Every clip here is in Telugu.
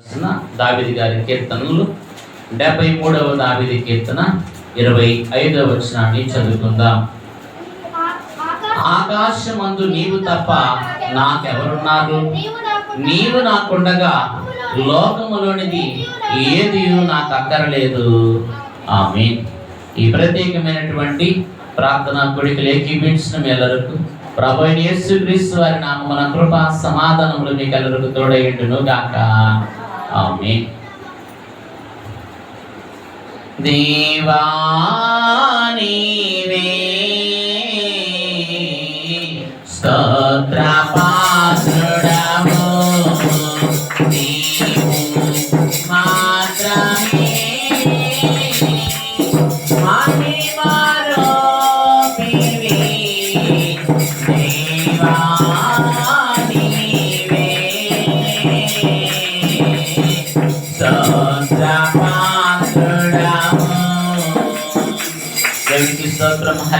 రాసిన దావిది గారి కీర్తనలు. డెబ్బై మూడవ దావిది కీర్తన ఇరవై ఐదవ వచనాన్ని చదువుకుందాం. ఆకాశమందు నీవు తప్ప నాకెవరున్నారు? నీవు నాకుండగా లోకములోనిది ఏది నాకు అక్కరలేదు ఆమె ఈ ప్రత్యేకమైనటువంటి ప్రార్థన కొడికలు ఏకీపించిన మేలరకు ప్రభు అయిన యేసుక్రీస్తు వారి నామమున కృప సమాధానములు మీకు ఎల్లరకు తోడైండును గాక ఆమె దేవా నీవే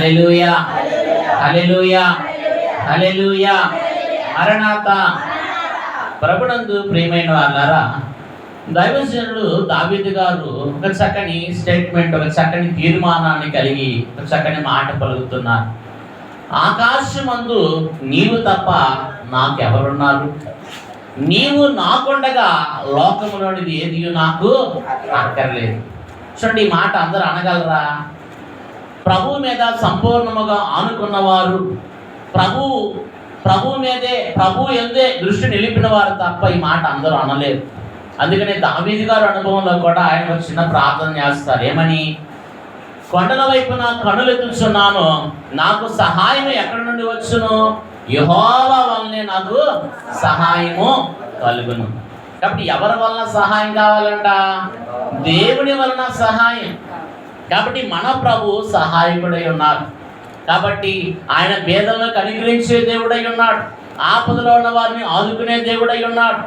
స్తోత్రం హల్లెలూయా. హల్లెలూయా. మరణాత ప్రభునందు ప్రియమైన వాళ్ళారా దైవజనుడు దావిద్ గారు ఒక చక్కని స్టేట్మెంట్ ఒక చక్కని తీర్మానాన్ని కలిగి ఒక చక్కని మాట పలుకుతున్నారు. ఆకాశమందు నీవు తప్ప నాకెవరున్నారు? నీవు నాకుండగా లోకంలోనిది ఏది నాకు అక్కర్లేదు. చూడండి ఈ మాట అందరూ అనగలరా? ప్రభు మీద సంపూర్ణముగా ఆనుకున్నవారు ప్రభు ప్రభు మీదే ప్రభు ఎందే దృష్టి నిలిపిన వారు తప్ప ఈ మాట అందరూ అనలేరు. అందుకనే దావీది గారు అనుభవంలో కూడా ఆయన ఒక చిన్న ప్రార్థన చేస్తారు. ఏమని? కొండల వైపున కనులెత్తుచున్నాను నాకు సహాయం ఎక్కడి నుండి వచ్చును? యహోవా వల్లనే నాకు సహాయము కలుగును. కాబట్టి ఎవరి వలన సహాయం కావాలంట? దేవుని వలన సహాయం. కాబట్టి మన ప్రభు సహాయకుడై ఉన్నారు కాబట్టి ఆయన భేదలను అనుగ్రహించే దేవుడై ఉన్నాడు. ఆపదలో ఉన్న వారిని ఆదుకునే దేవుడై ఉన్నాడు.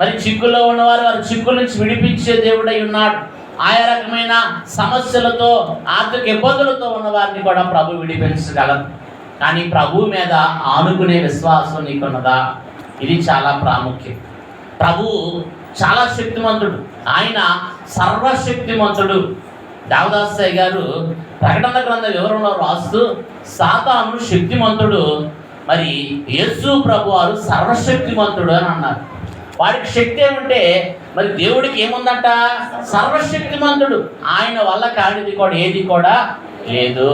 మరి చిక్కుల్లో ఉన్నవారు వారి చిక్కుల నుంచి విడిపించే దేవుడై ఉన్నాడు. ఆయా రకమైన సమస్యలతో ఆర్థిక ఇబ్బందులతో ఉన్న వారిని కూడా ప్రభు విడిపించగలదు కానీ ప్రభు మీద ఆనుకునే విశ్వాసం నీకున్నదా? ఇది చాలా ప్రాముఖ్యం. ప్రభు చాలా శక్తిమంతుడు. ఆయన సర్వశక్తిమంతుడు. దేవదాసయ్య గారు ప్రకటన గ్రంథ వివరంలో రాస్తూ సాతాను శక్తిమంతుడు మరి యేసు ప్రభు వారు సర్వశక్తిమంతుడు అని అన్నారు. వాడికి శక్తి ఏముంటే మరి దేవుడికి ఏముందంట? సర్వశక్తిమంతుడు. ఆయన వల్ల కానిది కూడా ఏది కూడా లేదు.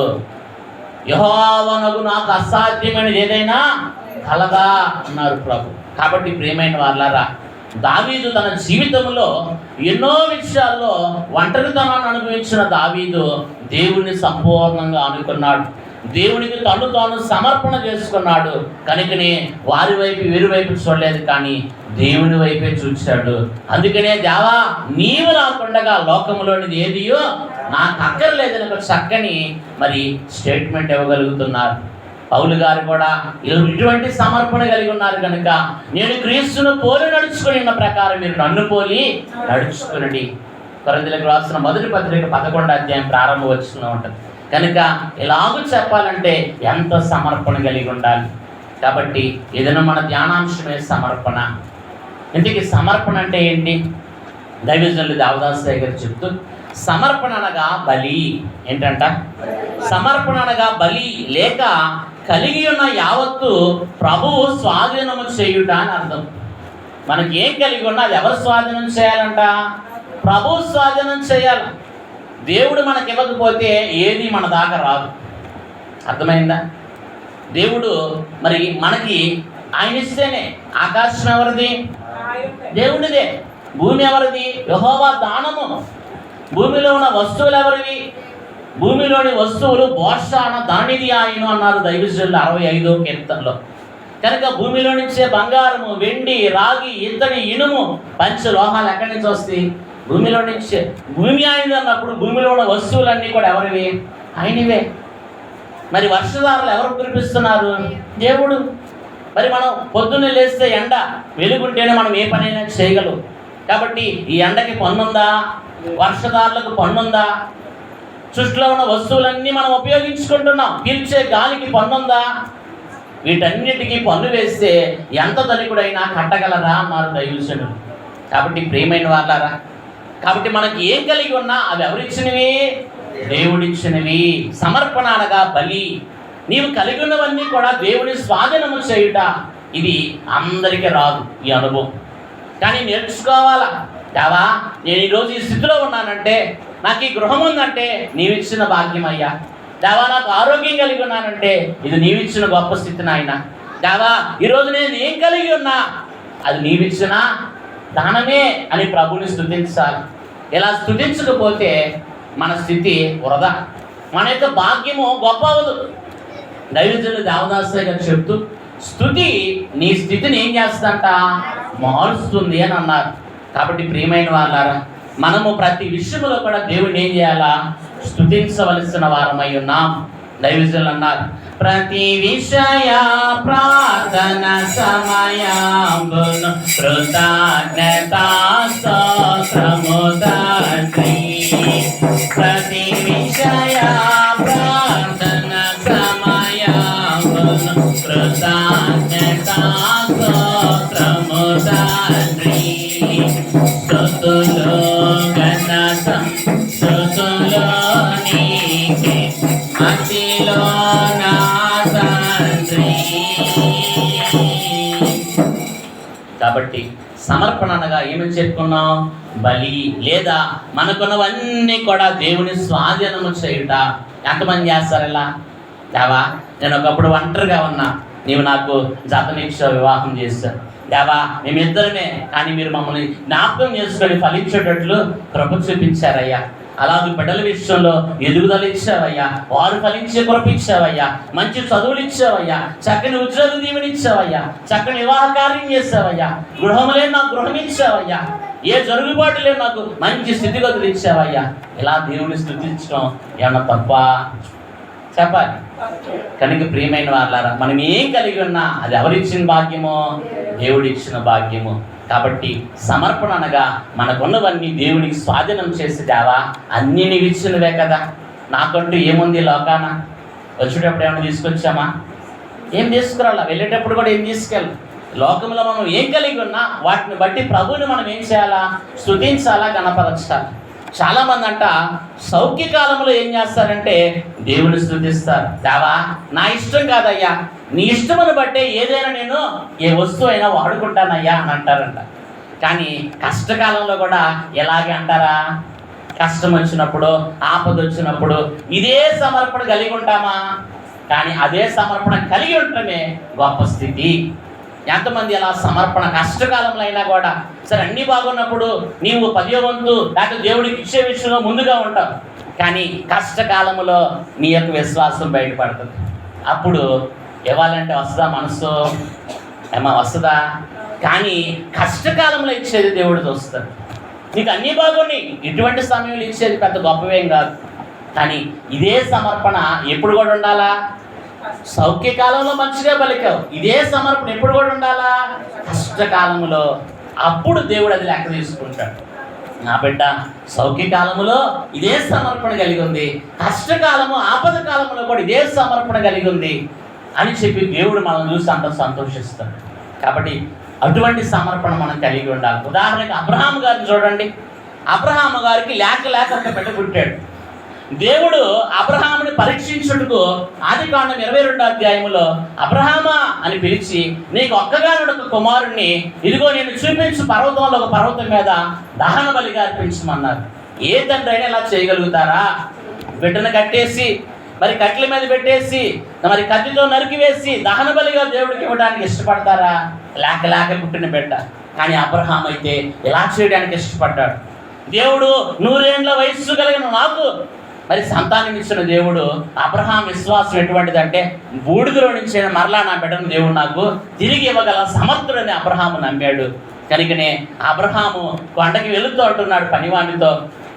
యహోవనకు నాకు అసాధ్యమైనది ఏదైనా కలదా అన్నారు ప్రభు. కాబట్టి ప్రేమైన వాళ్ళారా దావీదు తన జీవితంలో ఎన్నో విషయాల్లో ఒంటరితనాన్ని అనుభవించిన దావీదు దేవుణ్ణి సంపూర్ణంగా అనుకున్నాడు దేవునికి తను తాను సమర్పణ చేసుకున్నాడు. కనుకనే వారి వైపు వీరి వైపు చూడలేదు కానీ దేవుని వైపే చూశాడు. అందుకనే దేవా నీవు రాకుండగా లోకంలోనిది ఏదియో నాకు అక్కర్లేదని ఒక చక్కని మరి స్టేట్మెంట్ ఇవ్వగలుగుతున్నారు. పౌలు గారు కూడా ఇటువంటి సమర్పణ కలిగి ఉన్నారు కనుక నేను క్రీస్తును పోలి నడుచుకుని ఉన్న ప్రకారం మీరు నన్ను పోలి నడుచుకునండి. కొరందులకు రాసిన మొదటి పత్రిక పదకొండు అధ్యాయం ప్రారంభ వచ్చిన ఉంటుంది. కనుక ఇలాగూ చెప్పాలంటే ఎంత సమర్పణ కలిగి ఉండాలి? కాబట్టి ఏదైనా మన ధ్యానాంశమే సమర్పణ. ఇంటికి సమర్పణ అంటే ఏంటి? దైవజనులు దేవదాస్ దగ్గర చెప్తూ సమర్పణ అనగా బలి. ఏంటంట? సమర్పణ అనగా బలి. లేక కలిగి ఉన్న యావత్తు ప్రభువు స్వాధీనము చేయుట అని అర్థం. మనకి ఏం కలిగి ఉన్నా అది ఎవరు స్వాధీనం చేయాలంట? ప్రభు స్వాధీనం చేయాలి. దేవుడు మనకి ఇవ్వకపోతే ఏది మన దాకా రాదు. అర్థమైందా? దేవుడు మరి మనకి ఆయన ఇస్తేనే ఆకాశం ఎవరిది? దేవుడిదే. భూమి ఎవరిది? యహోవా దానము. భూమిలో ఉన్న వస్తువులు ఎవరివి? భూమిలోని వస్తువులు బోర్షాన దానిది ఆయన అన్నారు దైవజనులు అరవై ఐదో కీర్తనలో. కనుక భూమిలో నుంచే బంగారము వెండి రాగి ఇత్తడి ఇనుము పంచ లోహాలు ఎక్కడి నుంచి వస్తాయి? భూమిలో నుంచే భూమి ఆయన అన్నప్పుడు భూమిలో ఉన్న వస్తువులన్నీ కూడా ఎవరివి? ఆయనవే. మరి వర్షధారలు ఎవరు కురిపిస్తున్నారు? దేవుడు. మరి మనం పొద్దున్నే లేస్తే ఎండ వెలుగుంటేనే మనం ఏ పనైనా చేయగలం. కాబట్టి ఈ ఎండకి పన్నుందా? వర్షధారులకు పన్నుందా? సృష్టిలో ఉన్న వస్తువులన్నీ మనం ఉపయోగించుకుంటున్నాం. పీల్చే గాలికి పన్నుందా? వీటన్నిటికీ పన్ను వేస్తే ఎంత ధనికుడైనా కట్టగలరా అన్నారు దైవసుడు కాబట్టి ప్రియమైన వాళ్ళారా కాబట్టి మనకి ఏం కలిగి ఉన్నా అవి ఎవరిచ్చినవి? దేవుడిచ్చినవి. సమర్పణ అనగా బలి. నీవు కలిగి ఉన్నవన్నీ కూడా దేవుని స్వాధీనము చేయుట. ఇది అందరికీ రాదు ఈ అనుభవం. కానీ నేర్చుకోవాలా? కావా నేను ఈరోజు ఈ స్థితిలో ఉన్నానంటే నాకు ఈ గృహం ఉందంటే నీవిచ్చిన భాగ్యం అయ్యా దేవా నాకు ఆరోగ్యం కలిగి ఉన్నానంటే ఇది నీవిచ్చిన గొప్ప స్థితి నాయన. దేవా ఈరోజు నేను ఏం కలిగి ఉన్నా? అది నీవిచ్చిన దానమే అని ప్రభుని స్థుతించాలి. ఇలా స్థుతించకపోతే మన స్థితి వృధా. మన యొక్క భాగ్యము గొప్ప అవదు దైవజనులు దేవదాసు గారు చెప్తూ స్థుతి నీ స్థితిని ఏం చేస్తుందంట? మారుస్తుంది అని అన్నారు. కాబట్టి ప్రియమైన వాళ్ళారా మనము ప్రతి విషయంలో కూడా దేవుడిని ఏం చేయాలా? స్థుతించవలసిన వారమై ఉన్నాం. దైవజులు అన్నారు ప్రతి విషయ ప్రార్థన సమయంబును కృతజ్ఞతా స్తోత్రము ప్రతి విషయ ప్రార్థన సమయంబును కృతజ్ఞతా కాబట్టి సమర్పణ అనగా ఏమని చెప్పుకున్నాం? బలి లేదా మనకున్నవన్నీ కూడా దేవుని స్వాధీనము చేయుట. ఎంతమంది చేస్తారు ఇలా? దేవా నేను ఒకప్పుడు ఒంటరిగా ఉన్నా. నీవు నాకు జతనిచ్చా వివాహం చేశావు. దేవా మేమిద్దరమే కానీ మీరు మమ్మల్ని జ్ఞాపకం చేసుకొని ఫలించేటట్లు కృప చూపించారయ్యా. అలాగే బిడ్డల విషయంలో ఎదుగుదల ఇచ్చావయ్యా వారు ఫలించే కృప ఇచ్చావయ్యా మంచి చదువులు ఇచ్చావయ్యా చక్కని ఉద్యోగం దీవెనిచ్చావయ్యా చక్కని వివాహ కార్యం చేసావయ్యా గృహములే నాకు గృహం ఇచ్చావయ్యా ఏ జరుగుబాటు లేదు నాకు మంచి స్థితిగతులు ఇచ్చావయ్యా. ఇలా దేవుని స్థుతించడం ఏమన్నా తప్ప? చెప్పాలి. కనుక ప్రియమైన వాళ్ళారా మనం ఏం కలిగి ఉన్నా అది ఎవరిచ్చిన భాగ్యమో? దేవుడిచ్చిన భాగ్యము. కాబట్టి సమర్పణ అనగా మనకున్నవన్నీ దేవునికి స్వాధీనం చేసి దేవా అన్నీ నీవు ఇచ్చినవే కదా. నాకంటూ ఏముంది లోకాన? వచ్చేటప్పుడు ఏమైనా తీసుకొచ్చామా? ఏం తీసుకురాలా? వెళ్ళేటప్పుడు కూడా ఏం తీసుకెళ్ళి? లోకంలో మనం ఏం కలిగి ఉన్నా వాటిని బట్టి ప్రభువుని మనం ఏం చేయాలా? స్థుతించాలా గణపరచాలి? చాలామంది అంట సౌఖ్య కాలంలో ఏం చేస్తారంటే దేవుని స్థుతిస్తారు దేవా నా ఇష్టం కాదయ్యా. నీ ఇష్టమును బట్టే ఏదైనా నేను ఏ వస్తువు అయినా వాడుకుంటానయ్యా అని అంటారంట. కానీ కష్టకాలంలో కూడా ఎలాగే అంటారా? కష్టం వచ్చినప్పుడు ఆపద వచ్చినప్పుడు ఇదే సమర్పణ కలిగి ఉంటామా? కానీ అదే సమర్పణ కలిగి ఉండటమే గొప్ప స్థితి. ఎంతమంది అలా సమర్పణ కష్టకాలంలో అయినా కూడా సరే అన్ని బాగున్నప్పుడు నీవు పదివ వంతు లేకపోతే దేవుడికి ఇచ్చే విషయంలో ముందుగా ఉంటావు. కానీ కష్టకాలంలో నీ యొక్క విశ్వాసం బయటపడుతుంది. అప్పుడు ఇవ్వాలంటే వస్తుందా మనసు? ఏమా వస్తుందా? కానీ కష్టకాలంలో ఇచ్చేది దేవుడు చూస్తాడు. నీకు అన్నీ బాగున్నాయి. ఇటువంటి సమయంలో ఇచ్చేది పెద్ద గొప్పవేం కాదు. కానీ ఇదే సమర్పణ ఎప్పుడు కూడా ఉండాలా? సౌఖ్యకాలంలో మంచిగా పలికావు ఇదే సమర్పణ ఎప్పుడు కూడా ఉండాలా? కష్టకాలంలో. అప్పుడు దేవుడు అది లెక్క తీసుకుంటాడు. నా బిడ్డ సౌఖ్యకాలములో ఇదే సమర్పణ కలిగి ఉంది. కష్టకాలము ఆపద కాలంలో కూడా ఇదే సమర్పణ కలిగి ఉంది. అని చెప్పి దేవుడు మనం చూసి అంత సంతోషిస్తాడు. కాబట్టి అటువంటి సమర్పణ మనం కలిగి ఉండాలి. ఉదాహరణకి అబ్రహాం గారిని చూడండి. అబ్రహాం గారికి లేక లేక ఒక బిడ్డ పుట్టాడు. దేవుడు అబ్రహాముని పరీక్షించుటకు ఆది కాండం ఇరవై రెండో అధ్యాయములో అబ్రహామా అని పిలిచి నీకు ఒక్కగానుడు ఒక కుమారుణ్ణి ఇదిగో నేను చూపించు పర్వతంలో ఒక పర్వతం మీద దహన బలిగా అర్పించమన్నారు. ఏ తండ్రి అయినా ఇలా చేయగలుగుతారా? బిడ్డను కట్టేసి మరి కట్ల మీద పెట్టేసి మరి కత్తితో నరికివేసి దహన బలిగా దేవుడికి ఇవ్వడానికి ఇష్టపడతారా? లేక లేక పుట్టిన బిడ్డ. కానీ అబ్రహాం అయితే ఇలా చేయడానికి ఇష్టపడ్డాడు. దేవుడు నూరేండ్ల వయస్సు కలిగిన నాకు మరి సంతానం ఇచ్చిన దేవుడు అబ్రహాం విశ్వాసం ఎటువంటిదంటే బూడిదలో నుంచి మరలా నా బిడ్డను దేవుడు నాకు తిరిగి ఇవ్వగల సమర్థుడని అబ్రహాము నమ్మాడు. కనుకనే అబ్రహాము కొండకి వెళుతూ అంటున్నాడు పనివాణితో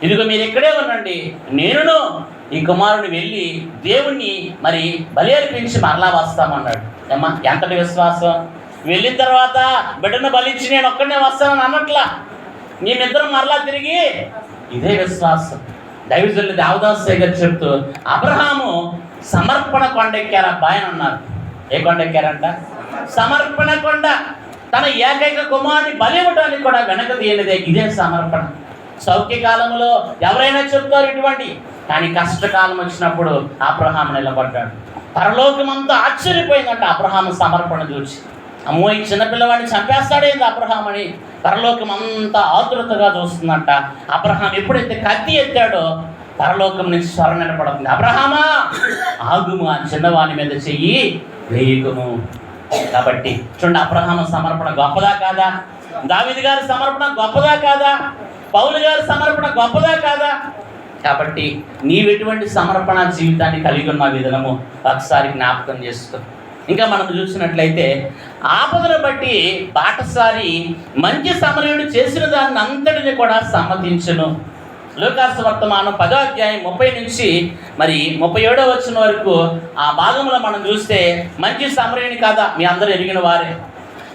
ఇదిగో మీరు ఇక్కడే ఉండండి నేనును ఈ కుమారుడు వెళ్ళి దేవుణ్ణి మరి బలి అర్పించి మరలా వస్తామన్నాడు. ఏమ్మా ఎంతటి విశ్వాసం? వెళ్ళిన తర్వాత బిడ్డను బలించి నేను ఒక్కడనే వస్తానని అన్నట్లా మేమిద్దరం మరలా తిరిగి ఇదే విశ్వాసం. దైవజల్లి దేవదాస్ గారు చెప్తూ అబ్రహాము సమర్పణ కొండెక్కారు అబ్బాయి అని అన్నారు. ఏ కొండ ఎక్కారంట? సమర్పణ కొండ. తన ఏకైక కుమారుని బలివ్వడానికి కూడా వెనక తీయనిదే ఇదే సమర్పణ. సౌఖ్యకాలంలో ఎవరైనా చెప్తారు ఇటువంటి కానీ కష్టకాలం వచ్చినప్పుడు అబ్రహాం నిలబడ్డాడు. పరలోకమంతా ఆశ్చర్యపోయిందంట అబ్రహాం సమర్పణ చూసి అమ్మో ఈ చిన్నపిల్లవాడిని చంపేస్తాడేంది అబ్రహాం అని పరలోకం అంతా ఆతురతగా చూస్తుందంట. అబ్రహాం ఎప్పుడైతే కత్తి ఎత్తాడో పరలోకం నుంచి స్వరం నిలబడుతుంది. అబ్రహామా ఆగుము ఆ చిన్నవాని మీద చెయ్యి వేయకుము. కాబట్టి చూడండి అబ్రహాం సమర్పణ గొప్పదా కాదా? దావిది గారి సమర్పణ గొప్పదా కాదా? పౌలు గారి సమర్పణ గొప్పదా కాదా? కాబట్టి నీవెటువంటి సమర్పణ జీవితాన్ని కలిగి ఉన్న విధానము ఒకసారి జ్ఞాపకం చేస్తూ ఇంకా మనం చూసినట్లయితే ఆపదను బట్టి బాటసారి మంచి సమరయుడు చేసిన దాన్ని అంతటిని కూడా సమ్మతించును లోకాసు వర్తమానం పదో అధ్యాయం ముప్పై నుంచి మరి ముప్పై ఏడో వచ్చిన వరకు ఆ భాగంలో మనం చూస్తే మంచి సమరయుని కాదా? మీ అందరూ ఎరిగిన వారే.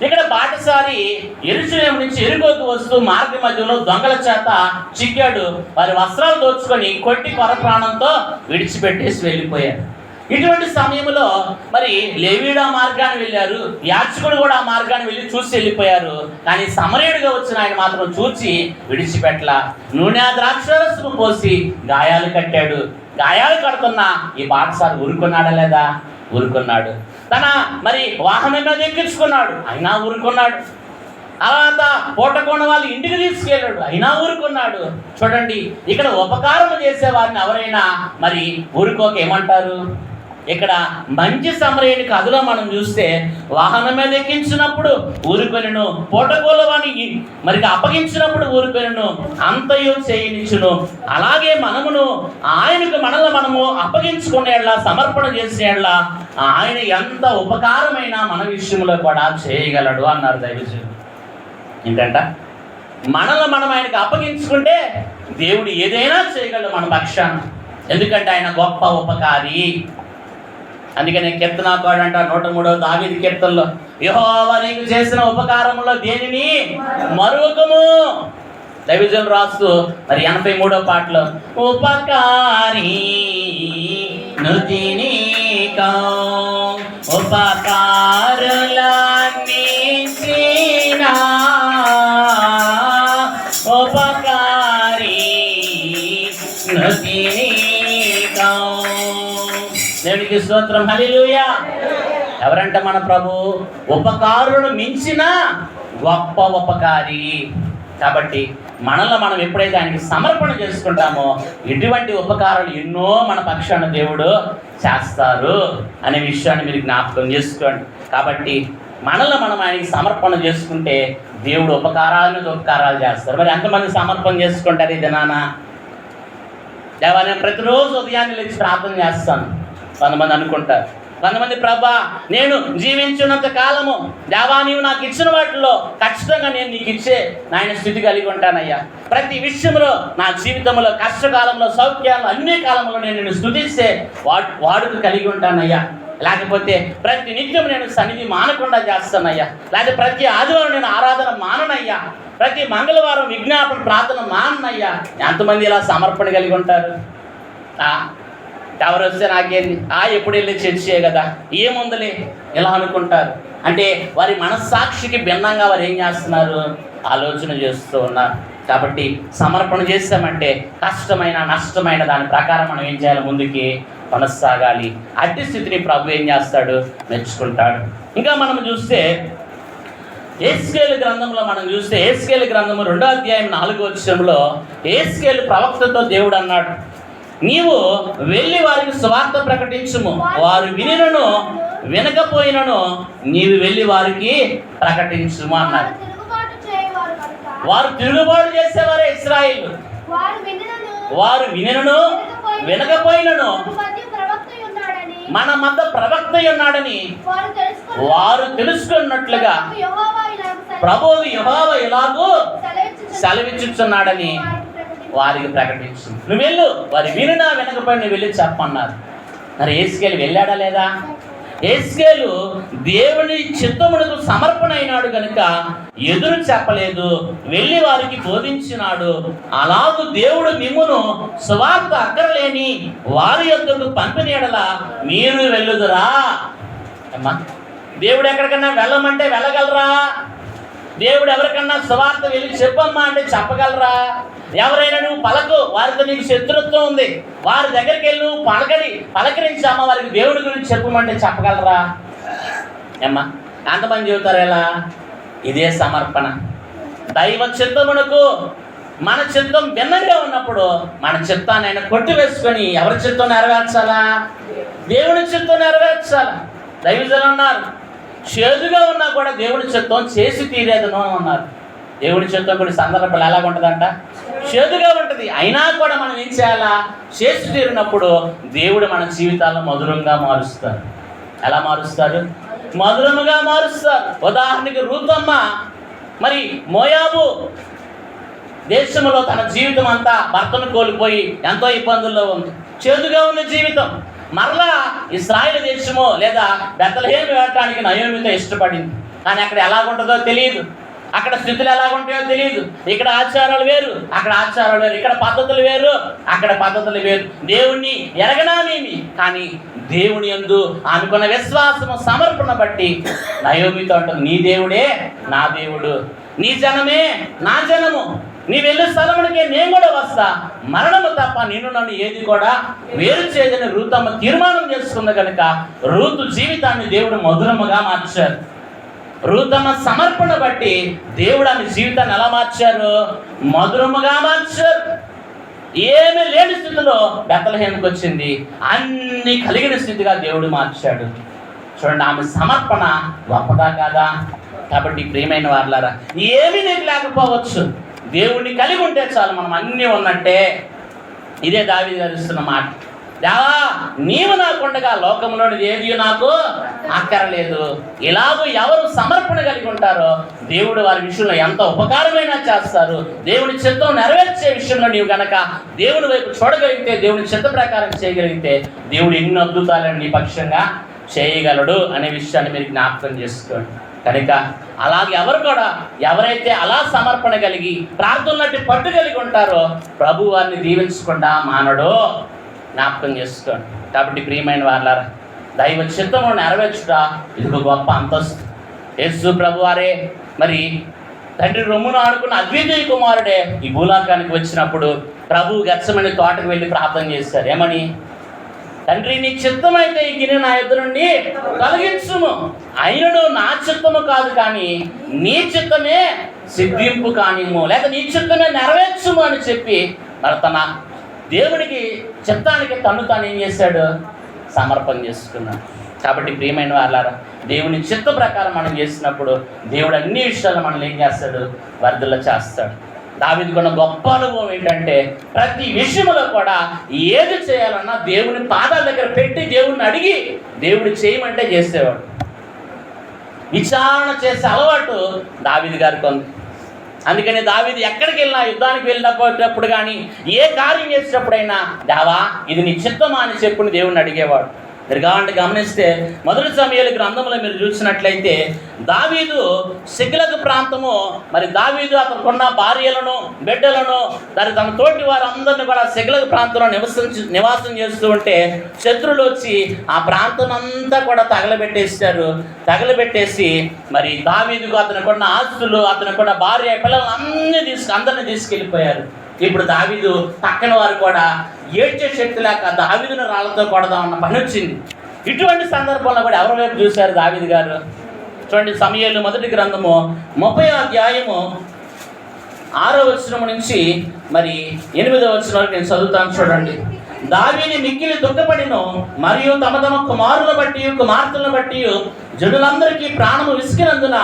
ఇక్కడ బాటసారి ఎరుసలేం నుంచి ఎరుగోకు వస్తూ మార్గ మధ్యలో దొంగల చేత చిక్కాడు. వారి వస్త్రాలు దోచుకొని కొట్టి కొర ప్రాణంతో విడిచిపెట్టేసి వెళ్ళిపోయారు. ఇటువంటి సమయంలో మరి లేవీడు ఆ మార్గాన్ని వెళ్ళారు. యాచకుడు కూడా ఆ మార్గాన్ని వెళ్ళి చూసి వెళ్ళిపోయారు. కానీ సమరయుడిగా వచ్చిన ఆయన మాత్రం చూచి విడిచిపెట్టల. నూనె ద్రాక్షరసము పోసి గాయాలు కట్టాడు. గాయాలు కడుతున్న ఈ బాటసారి ఊరుకున్నాడా లేదా? ఊరుకున్నాడు. తన మరి వాహనం మీద ఎక్కించుకున్నాడు. అయినా ఊరుకున్నాడు. తర్వాత పూటకొండ వాళ్ళు ఇంటికి తీసుకెళ్ళాడు. అయినా ఊరుకున్నాడు. చూడండి ఇక్కడ ఉపకారం చేసే వారిని ఎవరైనా మరి ఊరుకోక ఏమంటారు? ఇక్కడ మంచి సమరయుని కథలో మనం చూస్తే వాహనం మీద ఎక్కించినప్పుడు ఊరుకొనిను పూటకోల వాణి మరి అప్పగించినప్పుడు ఊరుకొనిను అంతయు చేయనిచ్చును. అలాగే మనమును ఆయనకు మనల్ని మనము అప్పగించుకునేలా సమర్పణ చేసేలా ఆయన ఎంత ఉపకారమైన మన విషయంలో కూడా చేయగలడు అన్నారు దైవజనుడు. ఏంటంట మనల్ని మనం ఆయనకు అప్పగించుకుంటే దేవుడు ఏదైనా చేయగలడు మన పక్షాన. ఎందుకంటే ఆయన గొప్ప ఉపకారి. అందుకని కీర్తనాకాడు అంట. నూట మూడవ దావీది కీర్తనలో యహోవా నీకు చేసిన ఉపకారములో దేనిని? మరొకము. దైవజనులు రాస్తూ మరి ఎనభై మూడో పాటలో ఉపకారి నుతిని ఉపకారులా స్తోత్రం. హలిలుయ ఎవరంట మన ప్రభు? ఉపకారుడు మించిన గొప్ప ఉపకారి. కాబట్టి మనల్ని మనం ఎప్పుడైతే ఆయనకి సమర్పణ చేసుకుంటామో ఇటువంటి ఉపకారాలు ఎన్నో మన పక్షాన దేవుడు చేస్తారు అనే విషయాన్ని మీరు జ్ఞాపకం చేసుకోండి. కాబట్టి మనల్ని మనం ఆయనకి సమర్పణ చేసుకుంటే దేవుడు ఉపకారాలను ఉపకారాలు చేస్తారు. మరి ఎంతమంది సమర్పణ చేసుకుంటారు ఈ నాన్న దేవా నేను ప్రతిరోజు ఉదయాన్నే లేచి ప్రార్థన చేస్తాను. కొంతమంది అనుకుంటారు. కొంతమంది ప్రభా నేను జీవించినంత కాలము దేవా నీవు నాకు ఇచ్చిన వాటిలో ఖచ్చితంగా నేను నీకు ఇచ్చే నాయన స్థితి కలిగి ఉంటానయ్యా. ప్రతి విషయంలో నా జీవితంలో కష్టకాలంలో సౌఖ్యాలు అన్ని కాలంలో నేను నిన్ను స్థుతిస్తే వాడు వాడుకు కలిగి ఉంటానయ్యా. లేకపోతే ప్రతి నిత్యం నేను సన్నిధి మానకుండా చేస్తానయ్యా. లేకపోతే ప్రతి ఆదివారం నేను ఆరాధన మాననయ్యా. ప్రతి మంగళవారం విజ్ఞాపన ప్రార్థన మాననయ్యా. ఎంతమంది ఇలా సమర్పణ కలిగి ఉంటారు? ఎవరు వస్తే నాకేంది ఆ ఎప్పుడు వెళ్ళి చర్చే కదా? ఏముందలే? ఇలా అనుకుంటారు? అంటే వారి మనస్సాక్షికి భిన్నంగా వారు ఏం చేస్తున్నారు? ఆలోచన చేస్తూ ఉన్నారు. కాబట్టి సమర్పణ చేస్తామంటే కష్టమైన నష్టమైన దాని ప్రకారం మనం ఏం చేయాలి? ముందుకి కొనసాగాలి. అట్టి స్థితిని ప్రభు ఏం చేస్తాడు? మెచ్చుకుంటాడు. ఇంకా మనం చూస్తే ఏస్కేలు గ్రంథంలో మనం చూస్తే ఏస్కేలు గ్రంథము రెండో అధ్యాయం నాలుగో వచ్చంలో ఏస్కేలు ప్రవక్తతో దేవుడు అన్నాడు. నీవు వెళ్ళి వారికి స్వార్థ ప్రకటించుము. వారు వినినను వినకపోయినను నీవు వెళ్ళి వారికి ప్రకటించుము అన్నాడు వారు తిరుగుబాటు చేసేవారే ఇస్రాయిల్. వారు వినను వినను వినకపోయినను మన మధ్య ప్రవక్త ఉన్నాడని. వారు తెలుసుకున్నట్లుగా ప్రభువు యెహోవా ఇలాగ. సెలవిచ్చుచున్నాడని. వారికి ప్రకటించింది. నువ్వు వెళ్ళు. వారి వినునా వెనకపోయి నువ్వు వెళ్ళి చెప్పన్నారు మరి ఏసుకేలు వెళ్ళాడా లేదా? ఏసుకేలు దేవుని చిత్తమునకు సమర్పణ అయినాడు కనుక ఎదురు చెప్పలేదు. వెళ్ళి వారికి బోధించినాడు. అలాగూ దేవుడు మిమ్మును సువార్త అక్కరలేని వారి యొక్కకు పంపిణీడలా మీరు వెళ్ళుదురా. అమ్మా దేవుడు ఎక్కడికన్నా వెళ్ళమంటే వెళ్ళగలరా? దేవుడు ఎవరికన్నా సువార్త వెళ్ళి చెప్పమ్మా అంటే చెప్పగలరా? ఎవరైనా నువ్వు పలకు వారితో నీకు శత్రుత్వం ఉంది. వారి దగ్గరికి వెళ్ళి నువ్వు పలకడి పలకరించామా వారికి దేవుడి గురించి చెప్పమంటే చెప్పగలరా? ఏమ్మా అంతమంది చెబుతారు ఎలా? ఇదే సమర్పణ. దైవ చిత్తమునకు మన చిత్తం భిన్నంగా ఉన్నప్పుడు మన చిత్తాన్ని ఆయన కొట్టివేసుకొని ఎవరి చిత్తం నెరవేర్చాలా? దేవుడి చిత్తం నెరవేర్చాలా? దైవజనం అన్నారు చేదుగా ఉన్నా కూడా దేవుడి చిత్తం చేసి తీరేదను అని అన్నారు దేవుడి చిత్తం కొన్ని సందర్భాలు ఎలాగుంటుందంట? చేదుగా ఉంటుంది. అయినా కూడా మనం ఏం చేయాలా? చేసి తీరినప్పుడు దేవుడు మన జీవితాలను మధురంగా మారుస్తారు ఎలా మారుస్తాడు? మధురముగా మారుస్తారు ఉదాహరణకి రూతమ్మ. మరి మోయాబు దేశంలో తన జీవితం అంతా భర్తను కోల్పోయి ఎంతో ఇబ్బందుల్లో ఉంది. చేదుగా ఉన్న జీవితం. మరలా ఇస్రాయేల్ దేశము లేదా బెత్తలహేమి వెళ్ళటానికి నయోమితో ఇష్టపడింది. కానీ అక్కడ ఎలాగుంటుందో తెలియదు. అక్కడ స్థితులు ఉంటాయో తెలియదు ఇక్కడ ఆచారాలు వేరు అక్కడ ఆచారాలు వేరు ఇక్కడ పద్ధతులు వేరు అక్కడ పద్ధతులు వేరు. దేవుణ్ణి ఎరగనామేమి కానీ దేవుని ఎందు అనుకున్న విశ్వాసము సమర్పణ బట్టి నయోమితో అంటుంది నీ దేవుడే నా దేవుడు. నీ జనమే నా జనము. నీ వెళ్ళే స్థలమునికే నేను కూడా వస్తా. మరణము తప్ప నేను నన్ను ఏది కూడా వేరు చేయదని రూతమ్మ తీర్మానం చేసుకుంది కనుక రూతు జీవితాన్ని దేవుడు మధురముగా మార్చారు రూతమ్మ సమర్పణ బట్టి దేవుడు ఆమె జీవితాన్ని ఎలా మార్చారు? మధురముగా మార్చారు. ఏమీ లేని స్థితిలో బెత్తలహేమకి వచ్చింది. అన్ని కలిగిన స్థితిగా దేవుడు మార్చాడు. చూడండి ఆమె సమర్పణ గొప్పదా కాదా? కాబట్టి ప్రియమైన వాళ్ళారా ఏమీ నీకు లేకపోవచ్చు. దేవుణ్ణి కలిగి ఉంటే చాలు మనం అన్నీ ఉన్నట్టే. ఇదే దావి గారిస్తున్న మాట. దేవా నీవు నాకుండగా లోకంలోనిది ఏది నాకు అక్కరలేదు ఇలాగూ ఎవరు సమర్పణ కలిగి ఉంటారో దేవుడు వారి విషయంలో ఎంత ఉపకారమైనా చేస్తారు. దేవుడి చిత్తం నెరవేర్చే విషయంలో నీవు గనక దేవుని వైపు చూడగలిగితే దేవుని చిత్త ప్రకారం చేయగలిగితే దేవుడు ఎన్ని అద్భుతాలను నీ పక్షంగా చేయగలడు అనే విషయాన్ని మీరు జ్ఞాపకం చేసుకోండి. కనుక అలాగే ఎవరు కూడా ఎవరైతే అలా సమర్పణ కలిగి ప్రార్థనలాంటి పట్టు కలిగి ఉంటారో ప్రభు వారిని దీవించకుండా మానడో. జ్ఞాపకం చేసుకోండి. కాబట్టి ప్రియమైన వాళ్ళారా దైవ చిత్తము నెరవేర్చుట ఇది ఒక గొప్ప అంతస్తు. యేసు ప్రభు వారే మరి తండ్రి రొమ్మును ఆడుకున్న అద్వితీయ కుమారుడే ఈ భూలోకానికి వచ్చినప్పుడు ప్రభు గచ్చమని తోటకు వెళ్ళి ప్రార్థన చేశారు. ఏమని? తండ్రి నీ చిత్తమైతే ఈ గిన్నె నా ఎదురు నుండి తొలగించుము. అయినను నా చిత్తము కాదు కానీ నీ చిత్తమే సిద్ధింపు కానిము లేక నీ చిత్తమే నెరవేర్చుము అని చెప్పి మరి తన దేవునికి చిత్తానికి తను తాను ఏం చేశాడు? సమర్పణ చేసుకున్నాడు. కాబట్టి ప్రియమైన వాళ్ళారా దేవుని చిత్త ప్రకారం మనం చేసినప్పుడు దేవుడు అన్ని విషయాలు మనల్ని ఏం చేస్తాడు? వర్ధల చేస్తాడు. దావిదికున్న గొప్ప అనుభవం ఏంటంటే ప్రతి విషయంలో కూడా ఏది చేయాలన్నా దేవుని పాదాల దగ్గర పెట్టి దేవుడిని అడిగి దేవుడు చేయమంటే చేసేవాడు. విచారణ చేసే అలవాటు దావిది గారికి ఉంది. అందుకని దావిది ఎక్కడికి వెళ్ళినా యుద్ధానికి వెళ్ళినప్పుడు కానీ ఏ కార్యం చేసేటప్పుడైనా దావా ఇది నీ చిత్తమా అని చెప్పుని దేవుణ్ణి అడిగేవాడు. మీరు కావాలంటే గమనిస్తే మొదటి సమయాల గ్రంథంలో మీరు చూసినట్లయితే దావీదు సిగ్లగు ప్రాంతము మరి దావీదు అతనుకున్న భార్యలను బిడ్డలను దాని తన తోటి వారందరిని కూడా సిగ్లగు ప్రాంతంలో నివసించి నివాసం చేస్తూ ఉంటే శత్రులు వచ్చి ఆ ప్రాంతం అంతా కూడా తగలబెట్టేసారు తగలబెట్టేసి మరి దావీదుకు అతనుకున్న ఆస్తులు అతనుకున్న భార్య పిల్లలు అన్నీ తీసుకు అందరిని తీసుకెళ్ళిపోయారు. ఇప్పుడు దావీదు పక్కన వారు కూడా ఏడ్చే శక్తి లేక దావీదును రాళ్ళతో కొడదామన్న పని వచ్చింది. ఇటువంటి సందర్భంలో కూడా ఎవరి వైపు చూశారు దావీదు గారు? చూడండి సమయాలు మొదటి గ్రంథము ముప్పై అధ్యాయము ఆరో వచనం నుంచి మరి ఎనిమిదో వచనం వరకు నేను చదువుతాను చూడండి. దావీని మిక్కిలి దుఃఖపడిను మరియు తమ తమ కుమారుల బట్టి కుమార్తెలను బట్టి జనులందరికీ ప్రాణము విసికినందున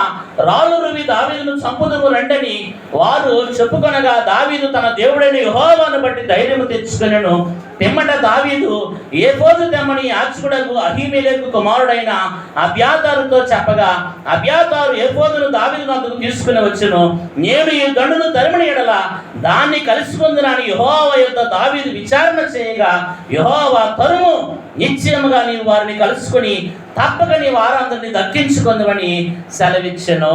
రాళ్ళు రువి దావీదును చంపుదుము రండని వారు చెప్పుకొనగా దావీదు తన దేవుడైన యెహోవాను బట్టి ధైర్యము తెచ్చుకునేను. పిమ్మట దావీదు ఏ పోదు తెమ్మని యాచకుడకు అహిమేలకు కుమారుడైన అభ్యాతారుతో చెప్పగా అభ్యాతారు ఏ పోదును దావీదు అందుకు తీసుకుని వచ్చును. నేను ఈ గండును తరిమిన ఎడల దాన్ని కలుసుకుందునని యెహోవా యొక్క దావీదు విచారణ చేయగా యహోవ తరుము. నిశ్చయముగా నీవు వారిని కలుసుకొని తప్పక నీ వారందరిని దక్కించుకుందామని సెలవిచ్చను.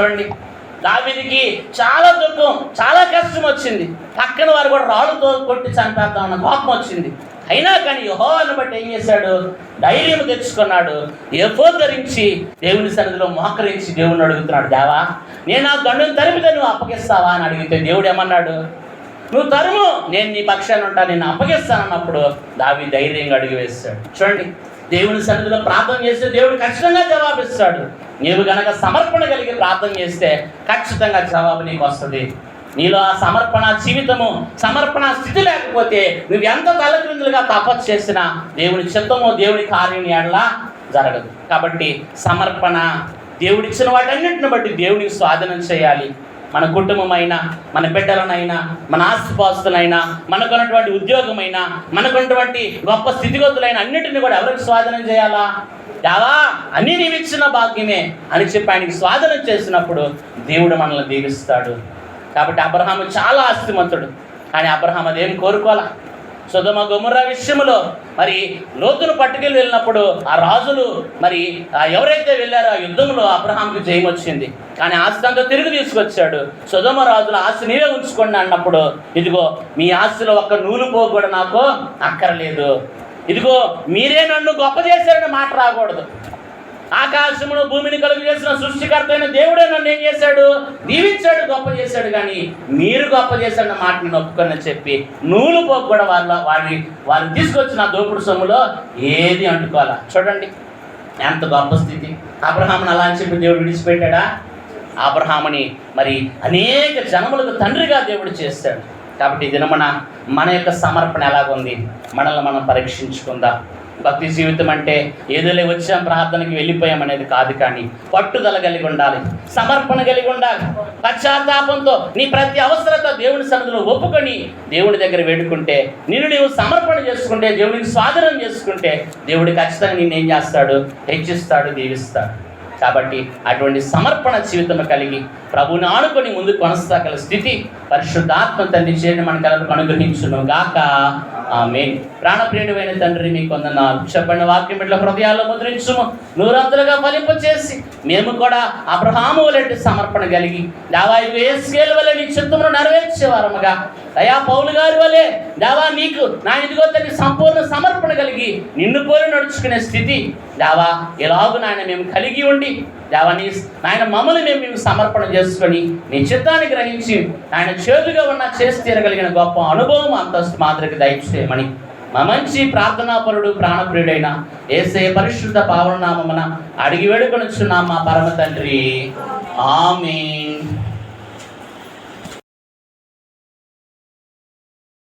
చూడండి దావిదికి చాలా దుఃఖం చాలా కష్టం వచ్చింది. పక్కన వారు కూడా రాళ్ళుతో కొట్టి చంపేద్దామన్న కోపం వచ్చింది. అయినా కానీ యెహోవాను బట్టి ఏం చేశాడు? ధైర్యం తెచ్చుకున్నాడు. ఎఫో ధరించి దేవుని సన్నిధిలో మోకరించి దేవుని అడుగుతున్నాడు దేవా నేను ఆ దండుని తరిమితే నువ్వు అప్పగిస్తావా? అని అడిగితే దేవుడు ఏమన్నాడు? నువ్వు తరుము నేను నీ పక్షాన్ని ఉంటా నేను అప్పగిస్తానన్నప్పుడు దావి ధైర్యంగా అడిగి వేస్తాడు. చూడండి దేవుని సన్నిధిలో ప్రార్థన చేస్తే దేవుడు ఖచ్చితంగా జవాబిస్తాడు. నీవు గనక సమర్పణ కలిగి ప్రార్థన చేస్తే ఖచ్చితంగా జవాబు నీకు వస్తుంది. నీలో ఆ సమర్పణ జీవితము సమర్పణ స్థితి లేకపోతే నువ్వు ఎంత తలక్రిందులుగా తపస్సు చేసినా దేవుని చిత్తము దేవుని కార్యం ఎడలా జరగదు. కాబట్టి సమర్పణ దేవుడిచ్చిన వాటన్నిటిని బట్టి దేవునికి స్వాధీనం చేయాలి. మన కుటుంబమైనా మన బిడ్డలనైనా మన ఆస్తిపాస్తులైనా మనకున్నటువంటి ఉద్యోగమైనా మనకున్నటువంటి గొప్ప స్థితిగతులైన అన్నిటిని కూడా ఎవరికి స్వాధీనం చేయాలా? యావా? అన్ని నీవిచ్చిన భాగ్యమే అని చెప్పి ఆయనకి స్వాధీనం చేసినప్పుడు దేవుడు మనల్ని దీవిస్తాడు. కాబట్టి అబ్రహాము చాలా ఆస్తిమంతుడు. కానీ అబ్రహాం అదేం కోరుకోవాలా? సుధమ గుమర్ర విషయంలో మరి లోతును పట్టుకెళ్ళి వెళ్ళినప్పుడు ఆ రాజులు మరి ఆ ఎవరైతే వెళ్ళారో ఆ యుద్ధంలో అబ్రహాంకి జయం వచ్చింది. కానీ ఆస్తి తిరిగి తీసుకొచ్చాడు. సుధమ రాజుల ఆస్తి నీవే ఉంచుకోండి అన్నప్పుడు ఇదిగో మీ ఆస్తిలో ఒక్క నూలు పోకూడదు కూడా నాకు అక్కర్లేదు. ఇదిగో మీరే నన్ను గొప్ప చేశారని మాట రాకూడదు. ఆకాశమును భూమిని కలుగు చేసిన సృష్టికర్త అయిన దేవుడే నన్ను ఏం చేశాడు? దీవించాడు గొప్ప చేశాడు. కానీ మీరు గొప్ప చేశాడు మాట నేను ఒప్పుకొని చెప్పి నూలు పోకు కూడా వాళ్ళ వారిని వారిని తీసుకొచ్చిన దోపుడు సొమ్ములో ఏది అంటుకోవాలా? చూడండి ఎంత గొప్ప స్థితి. అబ్రహాముని అలా అని చెప్పి దేవుడు విడిచిపెట్టాడా? అబ్రహాముని మరి అనేక జనములకు తండ్రిగా దేవుడు చేస్తాడు. కాబట్టి దినమన దినమున మన యొక్క సమర్పణ ఎలాగుంది? మనల్ని మనం పరీక్షించుకుందాం. భక్తి జీవితం అంటే ఏదోలే వచ్చాం ప్రార్థనకి వెళ్ళిపోయాం అనేది కాదు కానీ పట్టుదల కలిగి ఉండాలి సమర్పణ కలిగి ఉండాలి. పశ్చాత్తాపంతో నీ ప్రతి అవసరత దేవుని సన్నిధిలో ఒప్పుకొని దేవుని దగ్గర వేడుకుంటే నిన్ను నీవు సమర్పణ చేసుకుంటే దేవుడికి స్వాధీనం చేసుకుంటే దేవుడు ఖచ్చితంగా నిన్నేం ఏం చేస్తాడు? హెచ్చిస్తాడు దీవిస్తాడు. కాబట్టి అటువంటి సమర్పణ జీవితం కలిగి ప్రభుని ఆనుకొని ముందు కొనసాగల స్థితి పరిశుద్ధాత్మ తండ్రి చేయడం మన కలకు అనుగ్రహించును గాక. ఆమె ప్రాణప్రియుడైన తండ్రి మీకు వందనాలు చెప్పండి వాక్యం ఇట్లా హృదయాల్లో ముద్రించుము నూరంతులుగా ఫలింపచేసి మేము కూడా అబ్రహాము వలెట్టి సమర్పణ కలిగి దావాయి వేసుకేలు వల్ల నీ చిత్తమును నెరవేర్చేవారముగా అయా పౌలు గారి వలె దావా నీకు నా ఇదిగో తల్లి సంపూర్ణ సమర్పణ కలిగి నిన్ను పోలి నడుచుకునే స్థితి. దావా ఎలాగూ నాయన మేము కలిగి ఉండి దావా నీ నాయన మమ్మల్ని మేము మేము సమర్పణ చేసుకొని నీ చిత్తాన్ని గ్రహించి ఆయన చేతుగా ఉన్న చేసి తీరగలిగిన గొప్ప అనుభవం అంతస్తు మాదిరికి దయచేయమని మా మంచి ప్రార్థనాపరుడు ప్రాణప్రియుడైన ఏసే పరిశుద్ధ పావననామమున అడిగి వేడుకొనిచ్చున్నాం మా పరమ తండ్రి. ఆమె